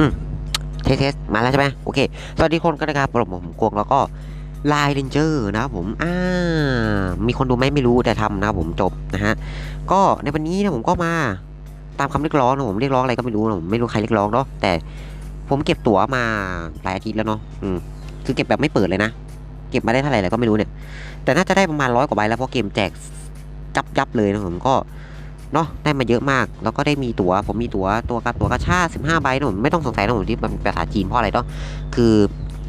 อืมเทสเทสมาแล้วใช่ไหมโอเค สวัสดีคนกันนะครับผมผมกวงแล้วก็ไลน์เรนเจอร์นะครับผมอ่ามีคนดูไหมไม่รู้แต่ทำนะครับผมจบนะฮะ ก็ในวันนี้นะผมก็มาตามคำเรียกร้องนะผมเรียกร้องอะไรก็ไม่รู้นะผมไม่รู้ใครเรียกร้องเนาะแต่ผมเก็บตั๋วมาหลายอาทิตย์แล้วเนาะอืมคือเก็บแบบไม่เปิดเลยนะ เก็บมาได้เท่าไหร่แล้วก็ไม่รู้เนี่ย แต่น่าจะได้ประมาณร้อยกว่าใบแล้วเพราะเกมแจกจับยับเลยนะผมก็ เนาะได้มาเยอะมาก แล้วก็ได้มีตั๋วผมมีตั๋วตัวกับตั๋วกระชา15ใบนะผมไม่ต้องสงสัยนะผมที่มันเป็นภาษาจีนเพราะอะไรเนาะคือ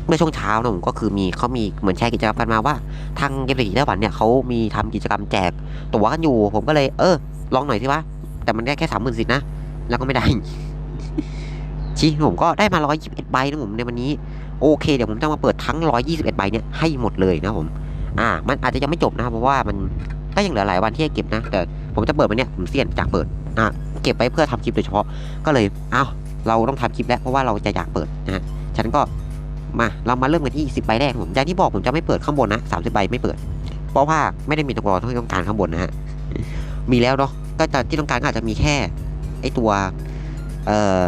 เมื่อช่วงเช้านะผมก็คือมีเขามีเหมือนแชร์กิจกรรมกันมาว่า ทางเกมเศรษฐีไต้หวันเนี่ยเขามีทำกิจกรรมแจกตั๋วกันอยู่ ผมก็เลยเออ ลองหน่อยสิวะแต่มันได้แค่สามหมื่นสิทธิ์นะ แล้วก็ไม่ได้ชี้ผมก็ได้มาร้อยยี่สิบเอ็ดใบนะผมในวันนี้ โอเค เดี๋ยวผมจะมาเปิดทั้งร้อยยี่สิบเอ็ดใบเนี่ยให้หมดเลยนะผม อ่า มันอาจจะยังไม่จบนะครับเพราะว่ามันก็ยังเหลือหลายวันที่ให้เก็บนะ แต่ ผมจะเปิดวันเนี้ยผมเสี่ยงจากเปิดอ่าเก็บไว้เพื่อทำคลิปโดยเฉพาะ ก็เลยอ้าวเราต้องทำคลิปแล้วเพราะว่าเราจะอยากเปิดนะฮะฉันก็มาเรามาเริ่มกันที่สิบใบแรกผมอย่างที่บอกผมจะไม่เปิดข้างบนนะสามสิบใบไม่เปิด เพราะว่าไม่ได้มีตัวที่ต้องการข้างบนนะฮะมีแล้วเนาะก็จะที่ต้องการอาจจะมีแค่ไอตัวเอ่อ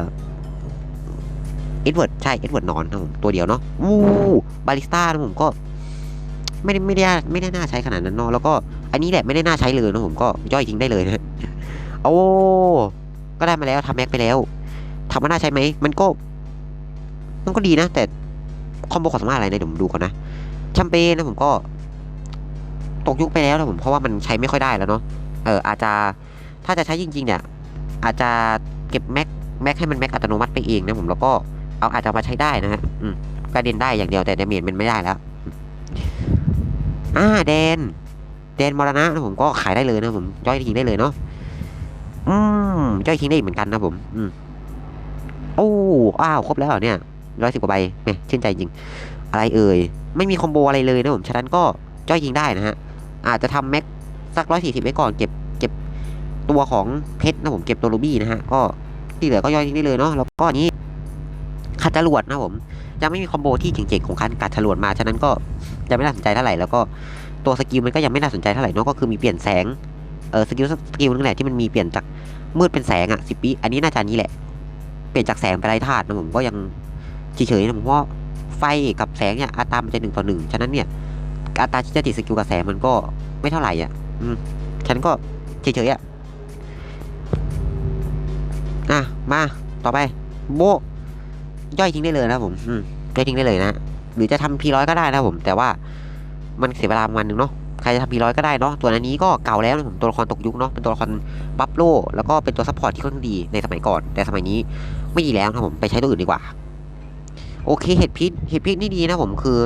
เอ็ดเวิร์ดใช่เอ็ดเวิร์ดนอนนะผมตัวเดียวเนาะวู้บาริสต้านะผมก็ ไม่ได้ไม่ได้ไม่ได้น่าใช้ขนาดนั้นเนาะแล้วก็ อันนี้แหละไม่ได้น่าใช้เลยนะผมก็ย่อยทิ้งได้เลยนะโอ้ก็ได้มาแล้วทำแม็กไปแล้วทำมาน่าใช้ไหมมันก็มันก็ดีนะ แต่คอมโบของสามารถอะไรเนี่ยเดี๋ยวผมดูก่อนนะแชมเปญนะผมก็ ตกยุคไปแล้วนะผมเพราะว่ามันใช้ไม่ค่อยได้แล้วเนาะเอออาจจะถ้าจะใช้จริง ๆ เนี่ย อาจจะเก็บแม็กแม็กให้มันแม็กอัตโนมัติไปเองนะผมแล้วก็เอาอาจจะมาใช้ได้นะฮะกระเด็นได้อย่างเดียวแต่เดเมจมันไม่ได้แล้ว อ่าแดน แดนมรณะนะผมก็ขายได้เลยนะผมย่อยทิ้งได้เลยเนาะอืมย่อยทิ้งได้อีกเหมือนกันนะผมอืมโอ้อ้าวครบแล้วเหรอเนี่ยร้อยสิบกว่าใบแหมชื่นใจจริง อะไรเอ่ยไม่มีคอมโบอะไรเลยนะผมฉะนั้นก็ย่อยทิ้งได้นะฮะอาจจะทำแม็กสักร้อยสี่สิบไว้ก่อนเก็บเก็บตัวของเพชรนะผมเก็บตัวรูบี้นะฮะก็ที่เหลือก็ย่อยทิ้งได้เลยเนาะแล้วก็อันนี้ขัดจรวดนะผมยังไม่มีคอมโบที่เจ๋งๆของคันกัดจรวดมาฉะนั้นก็ยังไม่น่าสนใจเท่าไหร่แล้วก็ ตัวสกิลมันก็ยังไม่น่าสนใจเท่าไหร่เนาะก็คือมีเปลี่ยนแสงเออสกิลสกิลนึงแหละที่มันมีเปลี่ยนจากมืดเป็นแสงอะสิบปีอันนี้น่าจะนี้แหละ เปลี่ยนจากแสงเป็นไรธาตุนะผมก็ยังเฉยๆนะผมว่าไฟกับแสงเนี่ยอัตรามันจะหนึ่งต่อหนึ่งฉะนั้นเนี่ยอัตราที่จะติดสกิลกับแสงมันก็ไม่เท่าไหร่อะอืมฉันก็เฉยๆอะอะมาต่อไปโบย่อยทิ้งได้เลยนะผมอืมย่อยทิ้งได้เลยนะหรือจะทำพีร้อยก็ได้นะผม แต่ว่า มันเสียเวลาประมาณนึงเนาะใครจะทำพีร้อยก็ได้เนาะตัวนี้ก็เก่าแล้วนะผมตัวละครตกยุคเนาะเป็นตัวละครบัฟโลแล้วก็เป็นตัวซัพพอร์ตที่ค่อนข้างดีในสมัยก่อน แต่สมัยนี้ไม่ดีแล้วนะผมไปใช้ตัวอื่นดีกว่า โอเคเห็ดพิษเห็ดพิษนี่ดีนะผมคือ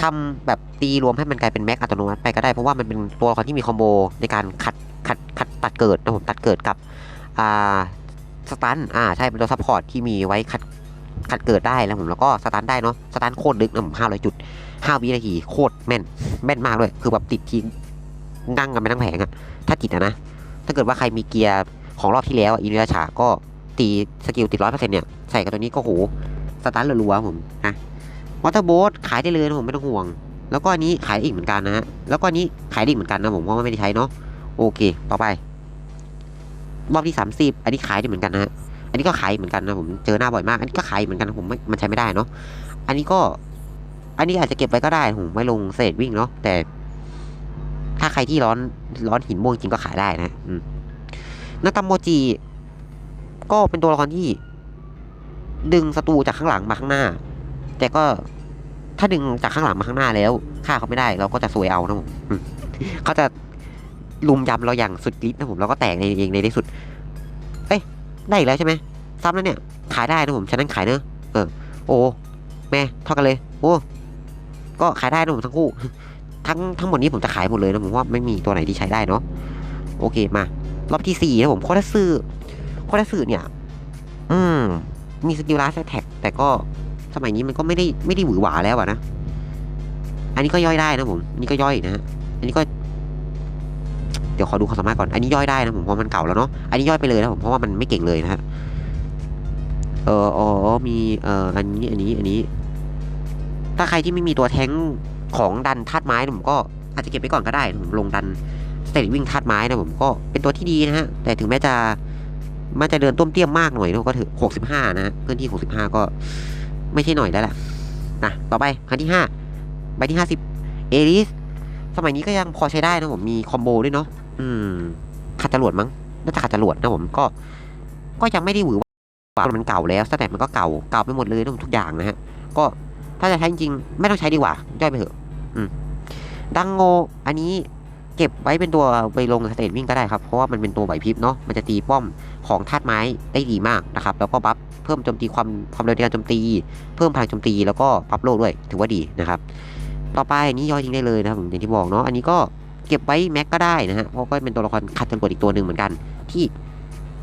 ทำแบบตีรวมให้มันกลายเป็นแม็กอัตโนมัติไปก็ได้เพราะว่ามันเป็นตัวละครที่มีคอมโบในการขัดขัดขัดตัดเกิดนะผมตัดเกิดกับอ่าสตันอ่าใช่เป็นตัวซัพพอร์ตที่มีไว้ขัดขัดเกิดได้แล้วผมแล้วก็สตันได้เนาะสตันโคตรลึกนะผมห้าร้อยจุด ห้าวินาทีโคตรแม่น แม่นมากด้วยคือแบบติดทีนั่งกันไปทั้งแผงอะถ้าติดอะนะ ถ้าเกิดว่าใครมีเกียร์ของรอบที่แล้วอะอินุยาชาก็ตีสกิลติดร้อยเปอร์เซ็นต์เนี่ย ใส่กับตัวนี้ก็โห สตันรัวๆผมนะวอเตอร์โบ๊ทขายได้เลยนะผมไม่ต้องห่วง แล้วก็อันนี้ขายอีกเหมือนกันนะฮะ แล้วก็อันนี้ขายได้อีกเหมือนกันนะผมว่าไม่ได้ใช้เนาะ โอเค ต่อไป รอบที่สามสิบอันนี้ขายได้เหมือนกันนะฮะ อันนี้ก็ขายเหมือนกันนะผม เจอหน้าบ่อยมาก อันนี้ก็ขายเหมือนกันผมไม่มันใช้ไม่ได้เนาะ อันนี้ก็ อันนี้อาจจะเก็บไว้ก็ได้ผมไม่ลงเศษวิ่งเนาะแต่ ถ้าใครที่ร้อนร้อนหินม่วงจริงก็ขายได้นะอืมนาตามโมจิ ก็เป็นตัวละครที่ ดึงศัตรูจากข้างหลังมาข้างหน้า แต่ก็ถ้าดึงจากข้างหลังมาข้างหน้าแล้วฆ่าเขาไม่ได้ เราก็จะซวยเอานะผมเขาจะลุมยำเราอย่างสุดฤทธิ์นะผมแล้วก็แตกในเองในที่สุด เอ้ยได้อีกแล้วใช่ไหมซ้ำแล้วเนี่ย ขายได้นะผมฉะนั้นขายเนอะเออ โอ้แม่เท่ากันเลย โอ้ ก็ขายได้นะผมทั้งคู่ ทั้งทั้งหมดนี้ผมจะขายหมดเลยนะผมว่าไม่มีตัวไหนที่ใช้ได้เนาะโอเคมารอบที่สี่นะผมโคตรซื่อโคตรซื่อเนี่ย อืม มีสกิลลาสแท็กแต่ก็สมัยนี้มันก็ไม่ได้ไม่ได้หวือหวาแล้วอะนะอันนี้ก็ย่อยได้นะผมนนี้ก็ย่อยนะฮะอันนี้ก็ เดี๋ยวขอดูความสามารถก่อน อันนี้ย่อยได้นะผมเพราะมันเก่าแล้วเนาะอันนี้ย่อยไปเลยนะผมเพราะว่ามันไม่เก่งเลยนะฮะเอออ๋อมีเอ่ออันนี้อันนี้อันนี้ ถ้าใครที่ไม่มีตัวแท้งของดันธาตุไม้นะผมก็อาจจะเก็บไปก่อนก็ได้นะผมลงดันสเตตวิ่งธาตุไม้นะผมก็เป็นตัวที่ดีนะฮะแต่ถึงแม้จะมันจะเดินต้มเตี้ยมมากหน่อยนะก็ถือหกสิบห้านะฮะพื้นที่หกสิบห้าก็ไม่ใช่หน่อยแล้วแหละนะต่อไปคันที่ห้าใบที่ห้าสิบเอริสสมัยนี้ก็ยังพอใช้ได้นะผมมีคอมโบด้วยเนาะอืมขัดจรวดมั้งน่าจะขัดจรวดนะผมก็ ก็ยังไม่ได้หวือหวามันเก่าแล้วสแตทมันก็เก่าเก่าไปหมดเลยทุกอย่างนะฮะก็ ถ้าจะใช้จริงๆไม่ต้องใช้ดีกว่า ย่อยไปเถอะดังโง อันนี้เก็บไว้เป็นตัวไปลงสเตทวิ่งก็ได้ครับ เพราะว่ามันเป็นตัวไหวพริบเนาะมันจะตีป้อมของธาตุไม้ได้ดีมากนะครับ แล้วก็บัฟเพิ่มโจมตีความความเร็วในการโจมตี เพิ่มพลังโจมตีแล้วก็บัฟโลด้วยถือว่าดีนะครับ ต่อไปอันนี้ย่อยทิ้งได้เลยนะครับผมอย่างที่บอกเนาะอันนี้ก็เก็บไว้แม็กก็ได้นะฮะเพราะก็เป็นตัวละครคัดจนกดอีกตัวหนึ่งเหมือนกัน ที่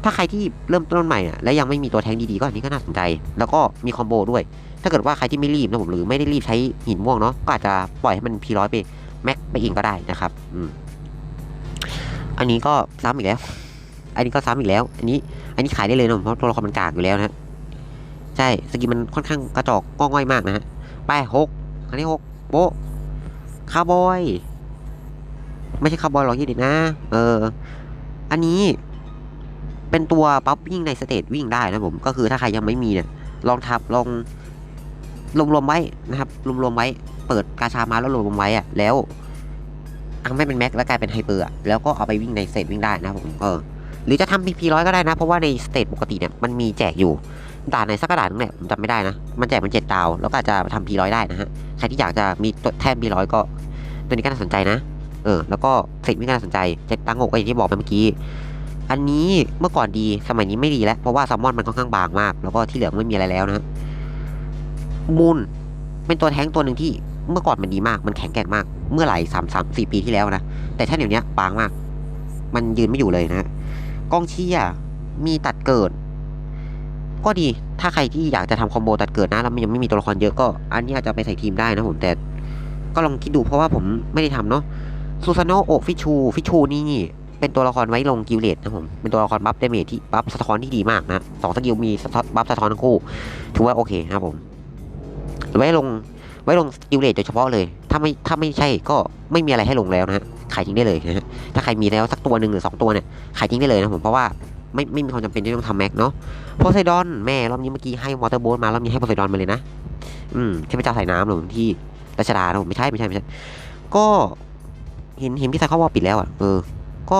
ถ้าใครที่เริ่มต้นใหม่อะและยังไม่มีตัวแทงดีๆก็อันนี้ก็น่าสนใจ แล้วก็มีคอมโบด้วย ถ้าเกิดว่าใครที่ไม่รีบนะผมหรือไม่ได้รีบใช้หินม่วงเนาะก็อาจจะปล่อยให้มันพีร้อยไปแม็กไปเองก็ได้นะครับอืมอันนี้ก็ซ้ำอีกแล้ว อันนี้ก็ซ้ำอีกแล้ว อันนี้ อันนี้ขายได้เลยนะเพราะตัวละครมันกากอยู่แล้วนะใช่สกิลมันค่อนข้างกระจอกก้องง่อยมากนะฮะไปหกอันนี้หกโบคาร์บอย ไม่ใช่คาร์บอยหรอกยี่ดินะ เออ อันนี้ เป็นตัวปั๊บวิ่งในสเตจวิ่งได้นะผม ก็คือถ้าใครยังไม่มีเนี่ย ลองทับลอง รวมๆไว้นะครับรวมๆไว้ เปิดกาชามาแล้วรวมๆไว้อะแล้วทำให้เป็นแม็กแล้วกลายเป็นไฮเปอร์อะแล้วก็เอาไปวิ่งในสเตจวิ่งได้นะผมเออหรือจะทำพีพีร้อยก็ได้นะ เพราะว่าในสเตจปกติเนี่ยมันมีแจกอยู่ด่านในสักกระดานนึงเนี่ยผมจำไม่ได้นะ มันแจกมันเจ็ดดาว แล้วก็อาจจะทำพีร้อยได้นะฮะใครที่อยากจะมีตัวแทนพีร้อยก็ ตัวนี้ก็น่าสนใจนะเออแล้วก็เสกไม่น่าสนใจเจ็ดตังหกก็อย่างที่บอกไปเมื่อกี้อันนี้เมื่อก่อนดีสมัยนี้ไม่ดีแล้ว เพราะว่าแซลมอนมันค่อนข้างบางมาก แล้วก็ที่เหลือไม่มีอะไรแล้วนะ มูนเป็นตัวแท้งตัวหนึ่งที่เมื่อก่อนมันดีมาก มันแข็งแกร่งมาก เมื่อไหร่สามสามสี่ปีที่แล้วนะ แต่ถ้าเดี๋ยวนี้บางมาก มันยืนไม่อยู่เลยนะ กองเชียมีตัดเกิด ก็ดี ถ้าใครที่อยากจะทำคอมโบตัดเกิดนะ แล้วมันยังไม่มีตัวละครเยอะก็ อันนี้อาจจะไปใส่ทีมได้นะผม แต่ ก็ลองคิดดูเพราะว่าผมไม่ได้ทำเนาะ ซูซานโนโอฟิชู ฟิชูนี่เป็นตัวละครไว้ลงกิลเลตนะผม เป็นตัวละครบัฟเดเมจที่บัฟสะท้อนที่ดีมากนะสองสกิลมีบัฟสะท้อนทั้งคู่ ถือว่าโอเคนะครับผม ไว้ลงไว้ลงกิลเลตโดยเฉพาะเลย ถ้าไม่ถ้าไม่ใช่ก็ไม่มีอะไรให้ลงแล้วนะฮะขายทิ้งได้เลยนะฮะถ้าใครมีแล้วสักตัวหนึ่งหรือสองตัวเนี่ยขายทิ้งได้เลยนะผมเพราะว่าไม่ไม่มีความจำเป็นที่ต้องทำแม็กเนาะโพไซดอนแม่รอบนี้เมื่อกี้ให้วอเตอร์โบ๊ทมารอบนี้ให้โพไซดอนมาเลยนะ อืมเทพเจ้าสายน้ำหรือที่รัชดานะผมไม่ใช่ไม่ใช่ไม่ใช่ ก็เห็นเห็นพี่ชายเขาว่าปิดแล้วอะเออ ก็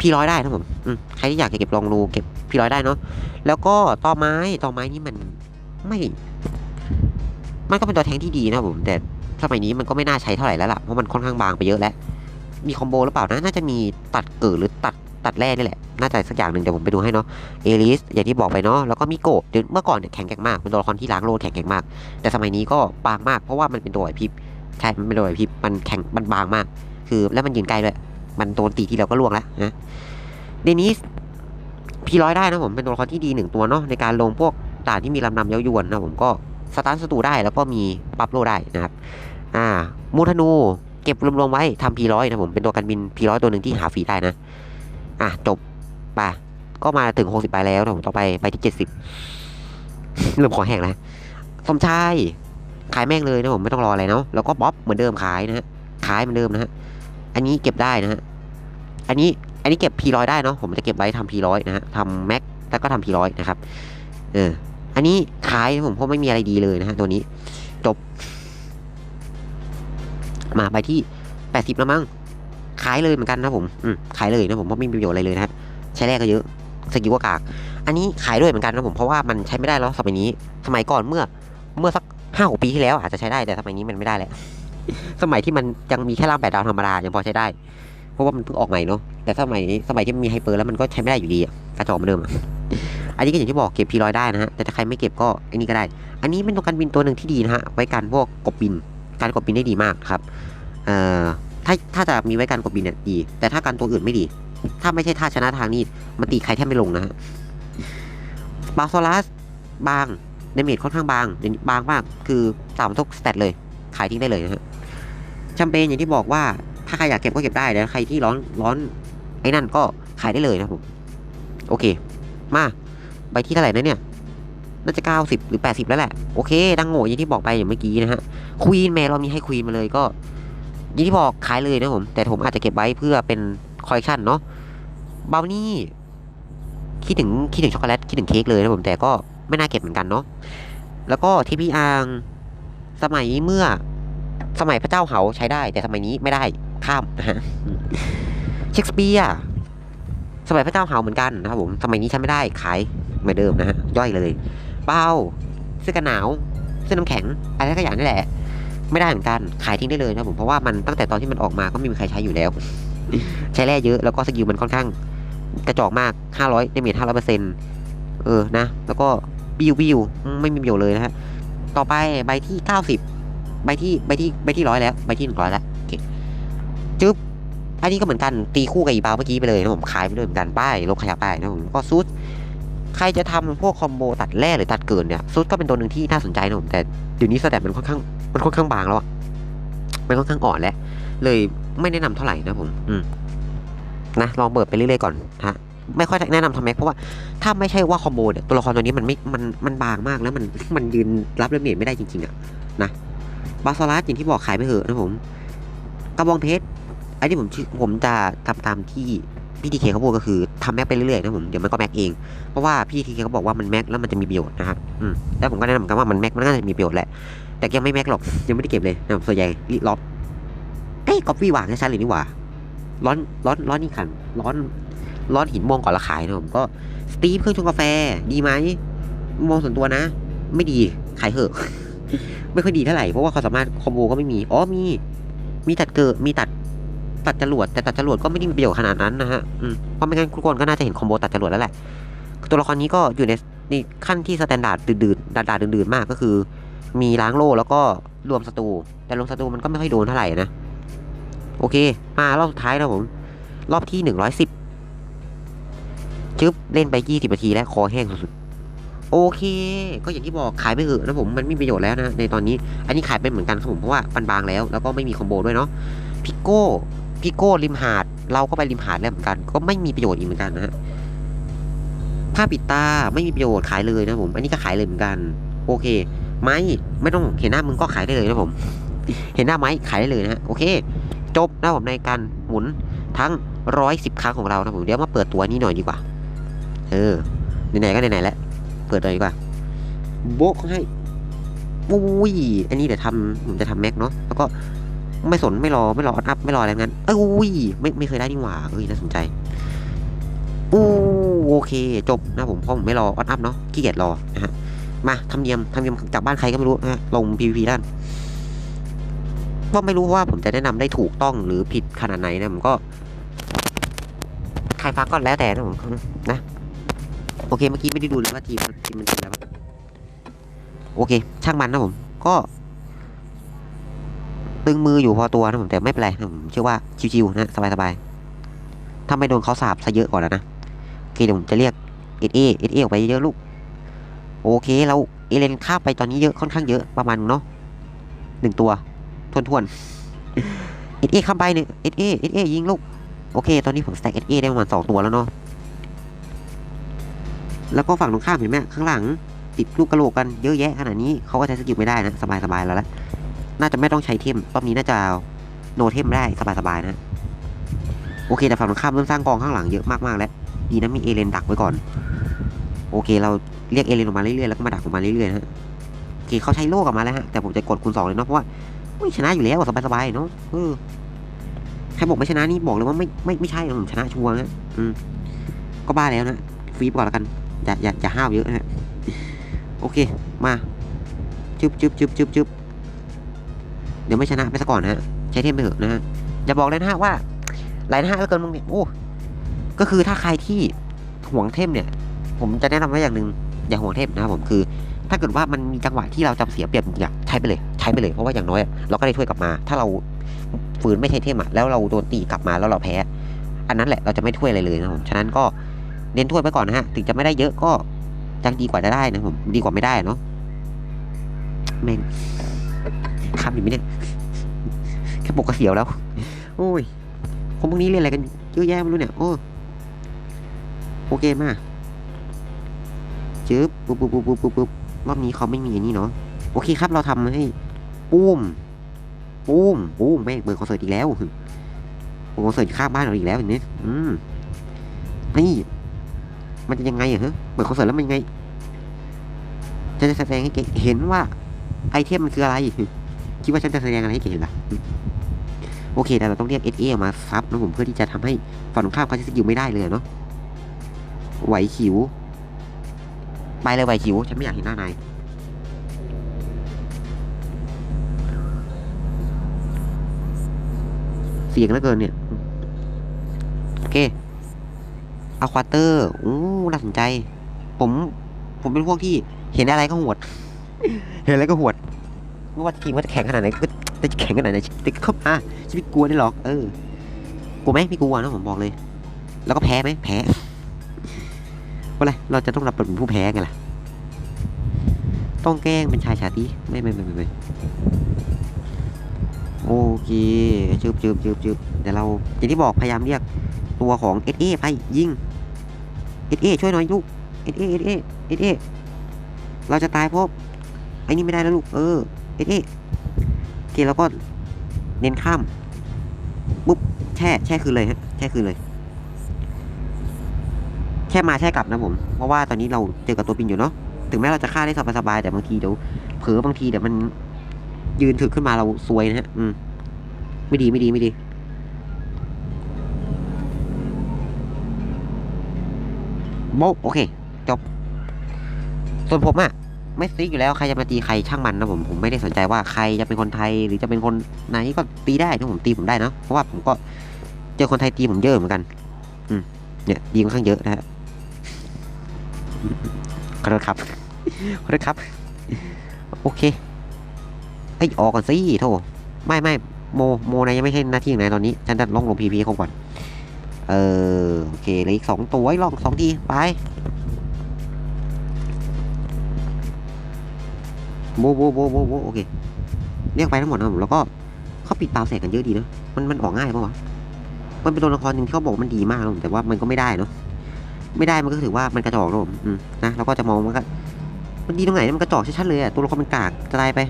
พี่ร้อยได้นะผมอืมใครที่อยากจะเก็บลองดูเก็บพี่ร้อยได้เนาะแล้วก็ต่อไม้ต่อไม้นี่มัน ไม่มันก็เป็นตัวแทงที่ดีนะผมแต่สมัยนี้มันก็ไม่น่าใช้เท่าไหร่แล้วล่ะเพราะมันค่อนข้างบางไปเยอะแล้วมีคอมโบหรือเปล่านะน่าจะมีตัดเกิดหรือตัดตัดแร่นี่แหละน่าจะสักอย่างหนึ่งเดี๋ยวผมไปดูให้เนาะเอลิสอย่างที่บอกไปเนาะแล้วก็มิโกะเดี๋ยวเมื่อก่อนเนี่ยแข็งแกร่งมากเป็นตัวละครที่ล้างโลดแข็งแกร่งมาก แต่สมัยนี้ก็บางมากเพราะว่ามันเป็นตัวไหวพริบใช่มันเป็นตัวไหวพริบมันแข็งมันบางมาก คือแล้วมันยืนใกลด้วยมันโดนตีทีเดียวก็ล่วงแล้วนะเดนิสพี่ร้อยได้นะผมเป็นตัวละครที่ดีหนึ่งตัวเนาะในการลงพวก ด่านที่มีลำนำเย้ายวนนะผมก็สตาร์ทสตูได้แล้วก็มีปับโลได้นะครับ อ่า มูธนู เก็บรวมๆไว้ทำพีร้อยนะผมเป็นตัวกันบินพีร้อยตัวหนึ่งที่หาฟรีได้นะ อะจบไปก็มาถึงหกสิบไปแล้วนะผมต่องไปไปที่เจ็ดสิบเริ่มขอแห้งแล้วสมชายขายแม่งเลยนะผมไม่ต้องรออะไรเนาะแล้วก็บ๊อบเหมือนเดิมขายนะฮะขายเหมือนเดิมนะฮะอันนี้เก็บได้นะฮะอันนี้อันนี้เก็บพีร้อยได้เนาะผมจะเก็บไว้ทำพีร้อยนะฮะทำแม็กแล้วก็ทำพีร้อยนะครับ เออ อันนี้ขายนะผมเพราะไม่มีอะไรดีเลยนะฮะตัวนี้ จบ มาไปที่แปดสิบแล้วมั้ง ขายเลยเหมือนกันนะผม อืมขายเลยนะผมเพราะไม่มีประโยชน์อะไรเลยนะฮะ ใช้แรกก็เยอะ สกิลก็กาก อันนี้ขายด้วยเหมือนกันนะผม เพราะว่ามันใช้ไม่ได้แล้วสมัยนี้ สมัยก่อนเมื่อ เมื่อสักห้าหกปีที่แล้วอาจจะใช้ได้แต่สมัยนี้มันไม่ได้แล้วสมัยที่มันยังมีแค่ร่างแปดดาวธรรมดายังพอใช้ได้ เพราะว่ามันเพิ่งออกใหม่เนาะแต่สมัยนี้สมัยที่มีไฮเปอร์แล้วมันก็ใช้ไม่ได้อยู่ดีอะกระจอกเหมือนเดิม อันนี้ก็อย่างที่บอกเก็บพีร้อยได้นะฮะแต่ถ้าใครไม่เก็บก็อันนี้ก็ได้ อันนี้เป็นตัวการบินตัวหนึ่งที่ดีนะฮะไว้กันพวกกบบิน การกบบินได้ดีมากครับเอ่อถ้าถ้าจะมีไว้การกบบินเนี่ยดี แต่ถ้าการตัวอื่นไม่ดี ถ้าไม่ใช่ท่าชนะทางนี้มันตีใครแทบไม่ลงนะฮะบาโซลัสบางเดเมจค่อนข้างบางบางมากคือสามทุกสเตตเลยขายทิ้งได้เลยนะฮะแชมเปญอย่างที่บอกว่าถ้าใครอยากเก็บก็เก็บได้แต่ใครที่ร้อนร้อนไอ้นั่นก็ขายได้เลยนะผมโอเค มา ใบที่เท่าไหร่นะเนี่ย น่าจะเก้าสิบหรือแปดสิบแล้วแหละ โอเค ดังโง่อย่างที่บอกไปอย่างเมื่อกี้นะฮะควีนแมเรามีให้ควีนมาเลยก็อย่างที่บอกขายเลยนะผม แต่ผมอาจจะเก็บไว้เพื่อเป็นคอลเลคชันเนาะเบานี่คิดถึงคิดถึงช็อกโกแลตคิดถึงเค้กเลยนะผมแต่ก็ไม่น่าเก็บเหมือนกันเนาะแล้วก็ทีพีอังสมัยเมื่อสมัยพระเจ้าเหาใช้ได้ แต่สมัยนี้ไม่ได้ข้ามนะฮะเชคสเปียร์สมัยพระเจ้าเหาเหมือนกันนะครับผมสมัยนี้ใช้ไม่ได้ขาย เหมือนเดิมนะฮะย่อยเลยเป้าเสื้อกันหนาวเสื้อน้ำแข็งอะไรก็อย่างนี่แหละ ไม่ได้เหมือนกันขายทิ้งได้เลยนะผมเพราะว่ามันตั้งแต่ตอนที่มันออกมาก็ไม่มีใครใช้อยู่แล้ว ใช้แร่เยอะแล้วก็สกิลมันค่อนข้างกระจอกมาก 500ดาเมจ500เปอร์เซ็นต์เออนะ แล้วก็บิวบิวไม่มีประโยชน์เลยนะฮะต่อไปใบที่ 90 ใบที่ใบที่ใบที่ร้อยแล้วใบที่หนึ่งร้อยแล้วโอเคจึ๊บอันนี้ก็เหมือนกันตีคู่กับอีบาวเมื่อกี้ไปเลยนะผมขายไปด้วยเหมือนกันป้ายลบขยะป้ายนะผมก็ซูด ใครจะทำพวกคอมโบตัดแร่หรือตัดเกินเนี่ยซูดก็เป็นตัวหนึ่งที่น่าสนใจนะผมแต่เดี๋ยวนี้สแตทมันค่อนข้างมันค่อนข้างบางแล้วอะมันค่อนข้างอ่อนแล้วเลยไม่แนะนำเท่าไหร่นะผม อืมนะลองเปิดไปเรื่อยๆก่อนฮะไม่ค่อยแนะนำทำแม็กเพราะว่าถ้าไม่ใช่ว่าคอมโบเนี่ยตัวละครตัวนี้มันไม่มันมันบางมากแล้วมันมันยืนรับเรเมจไม่ได้จริงๆอะนะบาซารัสอย่างที่บอกขายไปเถอะนะผมกระบองเพชรไอ้ที่ผมผมจะทำตามที่ พี่ทีเคเขาพูดก็คือทำแม็กไปเรื่อยๆนะผมเดี๋ยวมันก็แม็กเองเพราะว่าพี่ทีเคเขาบอกว่ามันแม็กแล้วมันจะมีประโยชน์นะฮะอืมแล้วผมก็แนะนำกันว่ามันแม็กมันน่าจะมีประโยชน์แหละแต่ยังไม่แม็กหรอกยังไม่ได้เก็บเลยนะส่วนใหญ่รีล็อบเอ้ยก๊อปปี้หวางใชัดเลยนี่หว่าร้อนร้อนร้อนนี่ขันร้อนร้อนหินมองก่อนละขายนะผมก็สตีฟเครื่องชงกาแฟ ดีไหมมองส่วนตัวนะ ไม่ดีขายเถอะ ไม่ค่อยดีเท่าไหร่เพราะว่าความสามารถคอมโบก็ไม่มีอ๋อมี มีตัดเกิดมีตัด ตัดจรวดแต่ตัดจรวดก็ไม่ได้มีประโยชน์ขนาดนั้นนะฮะเพราะไม่งั้นทุกคนก็น่าจะเห็นคอมโบตัดจรวดแล้วแหละตัวละครนี้ก็อยู่ในในขั้นที่สแตนดาร์ดดื่นๆดาดๆดื่นๆมากก็คือ มีล้างโล่แล้วก็รวมศัตรูแต่รวมศัตรูมันก็ไม่ค่อยโดนเท่าไหร่นะ โอเค มารอบสุดท้ายนะผม รอบที่หนึ่งร้อยสิบจึ๊บเล่นไปยี่สิบนาทีแล้วคอแห้งสุดๆโอเค ก็อย่างที่บอกขายไปเถอะนะผมมันไม่มีประโยชน์แล้วนะในตอนนี้ อันนี้ขายไปเหมือนกันครับผมเพราะว่าฟันบางแล้ว แล้วก็ไม่มีคอมโบด้วยเนาะพิโก้ พิโก้ริมหาด เราก็ไปริมหาดแล้วเหมือนกัน ก็ไม่มีประโยชน์อีกเหมือนกันนะฮะผ้าปิดตาไม่มีประโยชน์ขายเลยนะผมอันนี้ก็ขายเลยเหมือนกัน โอเค ไม้ไม่ต้องเห็นหน้ามึงก็ขายได้เลยนะผม เห็นหน้าไม้ขายได้เลยนะฮะโอเค จบนะผมในการหมุนทั้งร้อยสิบครั้งของเรานะผมเดี๋ยวมาเปิดตัวนี้หน่อยดีกว่า เออไหนๆก็ไหนๆแล้วเปิดเลยดีกว่าโบกให้อุ้ยอันนี้เดี๋ยวทำผมจะทำแม็กเนาะแล้วก็ ไม่สนไม่รอไม่รอออัพไม่รออะไรงั้นเอ้ยไม่ไม่เคยได้นี่หว่าเอ้ยน่าสนใจอู้โอเค จบนะผมเพราะผมไม่รอออัพเนาะขี้เกียจรอนะฮะมาทำเนียมทำเนียมจากบ้านใครก็ไม่รู้นะฮะลง PVP ด้านก็ไม่รู้ว่าผมจะแนะนำได้ถูกต้องหรือผิดขนาดไหนนะผมก็ใครฟังก็แล้วแต่นะผมนะโอเคเมื่อกี้ไม่ได้ดูเลยว่าทีมทีมมันเป็นอะไรบ้างโอเค ช่างมันนะผม ก็ ตึงมืออยู่พอตัวนะผมแต่ไม่เป็นไรผมเชื่อว่าชิวๆนะสบายๆถ้าไม่โดนเขาสาบซะเยอะก่อนแล้วนะโอเคเดี๋ยวผมจะเรียกเอเอเอเอออกไปเยอะลูกโอเคเราเอเลนข้าไปตอนนี้เยอะค่อนข้างเยอะประมาณเนาะหนึ่งตัวทวนทวนเอเอข้ามไปเนี่ยเอเอเอเอยิงลูกโอเค ตอนนี้ผมสแต็กเอเอได้ประมาณสองตัวแล้วเนาะแล้วก็ฝั่งตรงข้ามเห็นไหมข้างหลังติดลูกกระโหลกกันเยอะแยะขนาดนี้เขาก็ใช้สกิลไม่ได้นะสบายๆแล้วละ น่าจะไม่ต้องใช้เทมรอบนี้น่าจะโนเทมได้สบายๆนะโอเคแต่ฝั่งตรงข้ามเริ่มสร้างกองข้างหลังเยอะมากๆแล้วดีนะมีเอเลนดักไว้ก่อน โอเค เราเรียกเอเลนออกมาเรื่อยๆแล้วก็มาดักออกมาเรื่อยๆนะโอเคเขาใช้โล่กลับมาแล้วฮะแต่ผมจะกดคูณสองเลยเนาะเพราะว่าชนะอยู่แล้วสบายๆเนาะเออใครบอกไม่ชนะนี่บอกเลยว่าไม่ไม่ไม่ใช่ผมชนะชัวร์นะอืมก็บ้าแล้วนะฟรีไปก่อนแล้วกันอย่าอย่าอย่าห้าวเยอะนะโอเคมาจึบจึบจึบจึบจึบ เดี๋ยวไม่ชนะไปซะก่อนนะฮะใช้เทมไปเถอะนะฮะอย่าบอกเลยนะฮะว่าหลายนะฮะแล้วเกินมึงเนี่ยโอ้ก็คือถ้าใครที่ห่วงเทมเนี่ย ผมจะแนะนำไว้อย่างหนึ่งอย่าห่วงเทมนะครับผมคือ ถ้าเกิดว่ามันมีจังหวะที่เราจำเสียเปรียบอยากใช้ไปเลยใช้ไปเลยเพราะว่าอย่างน้อยเราก็ได้ถ้วยกลับมา ถ้าเราฝืนไม่ใช่เทมอะแล้วเราโดนตีกลับมาแล้วเราแพ้ อันนั้นแหละเราจะไม่ถ้วยอะไรเลยนะผมฉะนั้นก็เน้นถ้วยไปก่อนนะฮะถึงจะไม่ได้เยอะก็ยังดีกว่าจะได้นะผมดีกว่าไม่ได้เนาะแม่ง คำอยู่ไหมเนี่ยแค่ปกกระเสียวแล้ว โอ้ยคนพวกนี้เล่นอะไรกันเยอะแยะไม่รู้เนี่ย โอ้โอเคมากจึ๊บปุ๊บปุ๊บปุ๊บปุ๊บปุ๊บรอบนี้เขาไม่มีอันนี้เนาะโอเคครับเราทำให้ปุ้มปุ้มปุ้มแม่งเปิดคอนเสิร์ตอีกแล้วเปิดคอนเสิร์ตข้างบ้านเราอีกแล้วเห็นไหมอืมนี่มันจะยังไงอะฮะเปิดคอนเสิร์ตแล้วมันยังไงจะแสดงให้เห็นว่าไอเทมมันคืออะไร คิดว่าฉันจะแสดงอะไรให้แกเห็นล่ะโอเค แต่เราต้องเรียก SA มาซับนะผมเพื่อที่จะทำให้ฝั่งตรงข้ามเขาจะสกิลไม่ได้เลยเนาะไหวขิว ไปเลยไหวขิว ฉันไม่อยากเห็นหน้านายเสียงเหลือเกินเนี่ย โอเคอะควาเตอร์อู้น่าสนใจ ผม ผมเป็นพวกที่เห็นอะไรก็หวด เห็นอะไรก็หวด ไม่ว่าทีมว่าจะแข่งขนาดไหนก็จะแข่งขนาดไหนแต่ก็มาฉันไม่กลัวนี่หรอกเออกลัวไหมไม่กลัวนะผมบอกเลย แล้วก็แพ้ไหมแพ้ว่าอะไรเราจะต้องรับเป็นผู้แพ้ไงล่ะต้องแกล้งเป็นชายชาตรีไม่ไม่ไม่ไม่ไม่โอเคจืบจืบจืบจืบเดี๋ยวเราอย่างที่บอกพยายามเรียกตัวของเอเอไปยิงเอเอช่วยหน่อยลูกเอเอเอเอเอเอเราจะตายเพราะไอ้นี่ไม่ได้แล้วลูกเออ เอเอโอเคแล้วก็เน้นข้ามปุ๊บแช่แช่คืนเลยฮะแช่คืนเลยแค่มาแช่กลับนะผม เพราะว่าตอนนี้เราเจอกับตัวปินอยู่เนาะถึงแม้เราจะฆ่าได้สบายๆแต่บางทีเดี๋ยวเผลอบางทีเดี๋ยวมันยืนถึกขึ้นมาเราซวยนะฮะ อืม ไม่ดีไม่ดีไม่ดี โบะโอเค จบ ส่วนผมอะ ไม่สติ๊กอยู่แล้วใครจะมาตีใครช่างมันนะผมผมไม่ได้สนใจว่าใครจะเป็นคนไทยหรือจะเป็นคนไหนก็ตีได้ถ้าผมตีผมได้นะเพราะว่าผมก็เจอคนไทยตีผมเยอะเหมือนกัน อืมเนี่ยดีค่อนข้างเยอะนะฮะขอโทษครับขอโทษครับ โอเคเอ้ยออกก่อนสิโถไม่ไม่โมโมนายยังไม่ใช่หน้าที่ของนายตอนนี้ ฉันจะลองลงพีพีเขาก่อน เออ โอเคเหลยอีกสองตัวไอ้ลองสองที ไป โบโบโบโบโบโอเคเรียกไปทั้งหมดนะผมแล้วก็เขาปิดตาแสกกันเยอะดีนะมันมันออกง่ายปะวะมันเป็นตัวละครหนึ่งที่เขาบอกมันดีมากนะผมแต่ว่ามันก็ไม่ได้เนาะไม่ได้มันก็ถือว่ามันกระจอกนะผมนะเราก็จะมองมันก็มันดีตรงไหนมันกระจอกชัดๆเลยอะตัวละครมันกากจะตายไป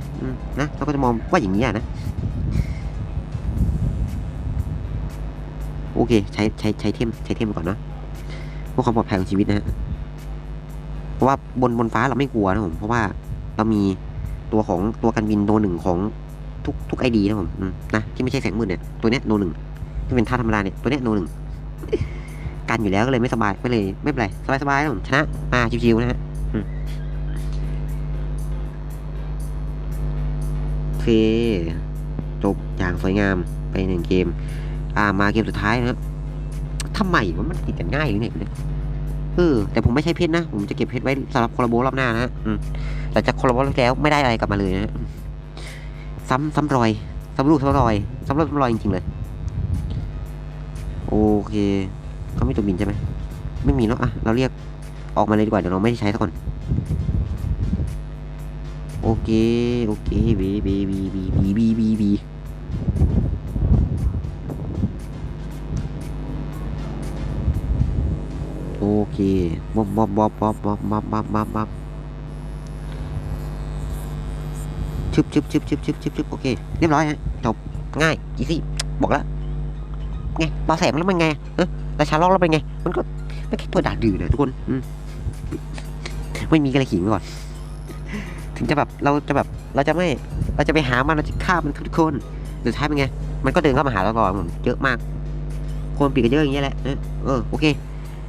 นะเราก็จะมองว่าอย่างนี้อะนะโอเค ใช้ใช้ใช้เทมใช้เทมก่อนนะเพื่อความปลอดภัยของชีวิตนะฮะเพราะว่าบนบนฟ้าเราไม่กลัวนะผมเพราะว่าเรามี ตัวของตัวกันบินโนหนึ่งของทุกทุกไอดีนะผมนะที่ไม่ใช่แสงมืดเนี่ยตัวเนี้ยโนหนึ่งที่เป็นท่าธรรมดาเนี่ยตัวเนี้ยโนหนึ่งกันอยู่แล้วก็เลยไม่สบายไม่เลยไม่เป็นไรสบายสบายนะผมชนะมาชิวๆนะฮะอืมโอเคจบอย่างสวยงามไปหนึ่งเกม อ่ามาเกมสุดท้ายนะครับทำไมวะมันติดกันง่ายหรือไง เออแต่ผมไม่ใช่เพชรนะ ผมจะเก็บเพชรไว้สำหรับคอลลาโบรอบหน้านะฮะอืมแต่จากคอลโบรอบที่แล้วไม่ได้อะไรกลับมาเลยนะฮะซ้ำซ้ำรอยซ้ำลูกซ้ำรอยซ้ำลูกซ้ำรอยจริงๆเลย โอเคเขาไม่ตัวบินใช่ไหมไม่มีเนาะอะเราเรียกออกมาเลยดีกว่าเดี๋ยวเราไม่ได้ใช้ซะก่อนโอเคโอเคบีบีบีบีบีบีบีบี โอเคบ๊อบบ๊อบบ๊อบบ๊อบบ๊อบบ๊อบบ๊อบบ๊อบบ๊อบชึบชึบชึบชึบชึบชึบชึบโอเค เรียบร้อยฮะจบง่ายอีซี่บอกแล้วไงเบาแสงแล้วมันไงเออแต่ชาร์ลอกแล้วเป็นไง มันก็ไม่แค่ตัวด่าดื้อนะทุกคนอืมไม่มีอะไรขิงไว้ก่อน ถึงจะแบบเราจะแบบเราจะไม่เราจะไปหามันเราจะฆ่ามันทุกคนสุดท้ายเป็นไง มันก็เดินเข้ามาหาเราก่อนเยอะมาก คนปีกเยอะอย่างเงี้ยแหละเออโอเค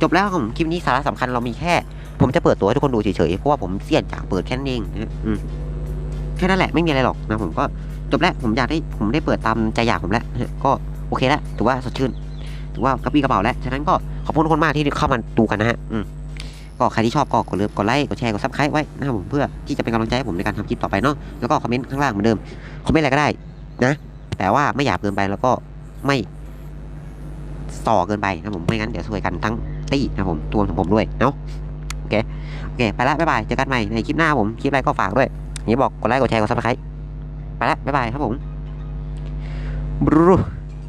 จบแล้วครับผมคลิปนี้สาระสำคัญเรามีแค่ ผมจะเปิดตัวให้ทุกคนดูเฉยๆเพราะว่าผมเสี่ยงจากเปิดแค่นั้นเองนะแค่นั้นแหละไม่มีอะไรหรอกนะผมก็จบแล้วผมอยากได้ผมได้เปิดตามใจอยากผมแล้วก็โอเคแล้วถือว่าสดชื่นถือว่ากระปี้กระเป๋าแล้วฉะนั้นก็ขอบคุณทุกคนมากที่เข้ามาดูกันนะฮะก็ใครที่ชอบก็กดเลิฟกดไลค์กดแชร์กดซับสไครต์ไว้นะครับผมเพื่อที่จะเป็นกำลังใจให้ผมในการทำคลิปต่อไปเนาะแล้วก็คอมเมนต์ข้างล่างเหมือนเดิมคอมเมนต์อะไรก็ได้นะ แต่ว่าไม่หยาบเกินไปแล้วก็ไม่ส่อเกินไปนะผมไม่งั้นเดี๋ยวช่วยกันทั้ง ตี้นะผมตัวของผมด้วยเนาะโอเคโอเคไปละบ๊ายบายเจอกันใหม่ในคลิปหน้าผมคลิปอะไรก็ฝากด้วยอย่างนี้บอกกดไลค์กดแชร์กดซับสไครต์ไปละบ๊ายบายครับผมบรู